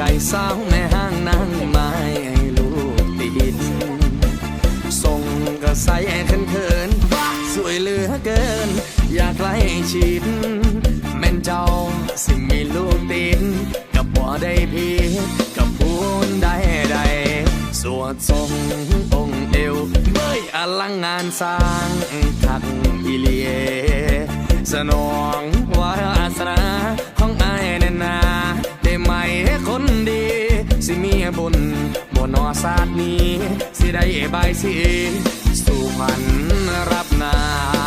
จสาวแม่ห้างนางไม้ให้ลูกติดส่งก็ใส่เขินเขินสวยเหลือเกิน อยากไล่ชิดแม่นเจ้าสิมีลูกติดกับบ่ได้พีกับพูนได้ใดสวดทรงองค์เอวเมื่อยอลังงานสร้างทักอีเลียสนอง มีบุญบนอศาสตร์นี้ สิได้ใบสีสู่พันรับนา